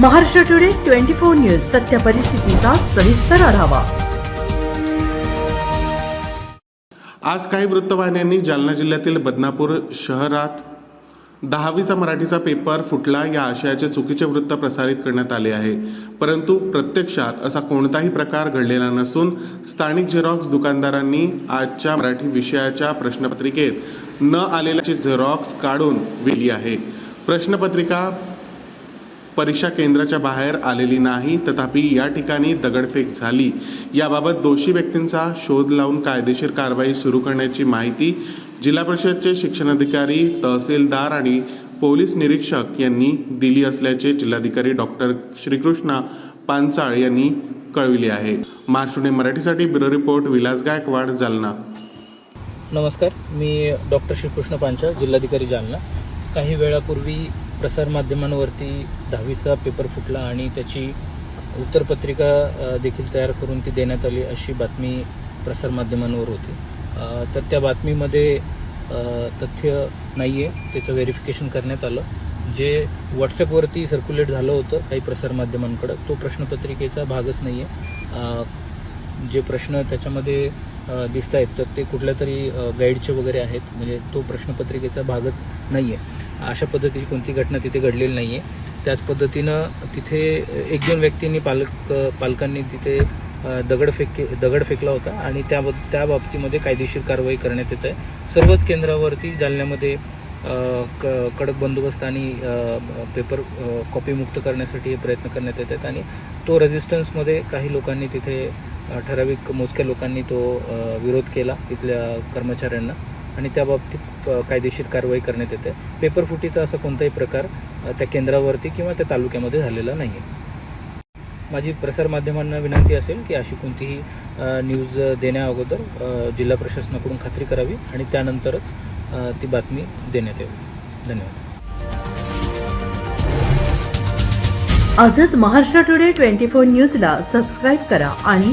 Maharashtra today twenty four news सत्य परिस्थितीचा सविस्तर आढावा. आज काही वृत्तवाहिन्यांनी जालना जिल्ह्यातील बदनापूर शहरात दहावीचा मराठीचा पेपर फुटला या आशयाचे चुकीचे वृत्त प्रसारित करण्यात आले आहे. परंतु प्रत्यक्षात असा कोणताही प्रकार घडलेला नसून स्थानिक झेरॉक्स दुकानदारांनी आजच्या मराठी विषयाच्या प्रश्नपत्रिकेत न आलेल्याची झेरॉक्स काढून विली आहे. प्रश्नपत्रिका परीक्षा केंद्राच्या बाहेर आलेली नाही तथापि या ठिकाणी दगडफेक झाली. याबाबत दोषी व्यक्तींचा शोध लावून कायदेशीर कारवाई सुरू करण्याची माहिती जिल्हा परिषदचे शिक्षणाधिकारी तहसीलदार आणि पोलीस निरीक्षक यांनी दिली असल्याचे जिल्हाधिकारी डॉक्टर श्रीकृष्णा पांचाळ यांनी कळविले आहे. महाराष्ट्र मराठीसाठी ब्युरो रिपोर्ट विलास गायकवाड जालना. नमस्कार मी डॉक्टर श्रीकृष्ण पांचाळ जिल्हाधिकारी जालना. काही वेळापूर्वी प्रसारमाध्यमांवरती दहावीचा पेपर फुटला आणि त्याची उत्तरपत्रिका देखील तयार करून ती देण्यात आली अशी बातमी प्रसारमाध्यमांवर होती. तर त्या बातमीमध्ये तथ्य नाही आहे त्याचं व्हेरिफिकेशन करण्यात आलं. जे व्हॉट्सअपवरती सर्क्युलेट झालं होतं काही प्रसारमाध्यमांकडं तो प्रश्नपत्रिकेचा भागच नाही आहे जे प्रश्न त्याच्यामध्ये दिसत आहेत तर ते कुठल्या तरी गाईडचे वगैरे आहेत. म्हणजे तो प्रश्नपत्रिकेचा भागच नाही आहे अशा पद्धतीची कोणती घटना तिथे घडलेली नाही आहे त्याच पद्धतीनं तिथे एक दोन व्यक्तींनी पालक पालकांनी तिथे दगड फेक दगड फेकला होता आणि त्या त्या बाबतीमध्ये कायदेशीर कारवाई करण्यात येत आहे. सर्वच केंद्रावरती जालन्यामध्ये क कडक बंदोबस्त आणि पेपर कॉपीमुक्त करण्यासाठी प्रयत्न करण्यात येत आहेत. आणि तो रेझिस्टन्समध्ये काही लोकांनी तिथे ठराविक मोजक्या लोकांनी तो विरोध केला तिथल्या कर्मचाऱ्यांना आणि त्या बाबतीत कायदेशीर कारवाई करण्यात येते. पेपर फुटीचा असा कोणताही प्रकार त्या केंद्रावरती किंवा त्या तालुक्यामध्ये झालेला नाही आहे माझी प्रसारमाध्यमांना विनंती असेल की अशी कोणतीही न्यूज देण्या अगोदर जिल्हा प्रशासनाकडून खात्री करावी आणि त्यानंतरच ती बातमी देण्यात यावी. धन्यवाद. आजच महाराष्ट्र टुडे ट्वेंटी फोर न्यूजला सबस्क्राईब करा आणि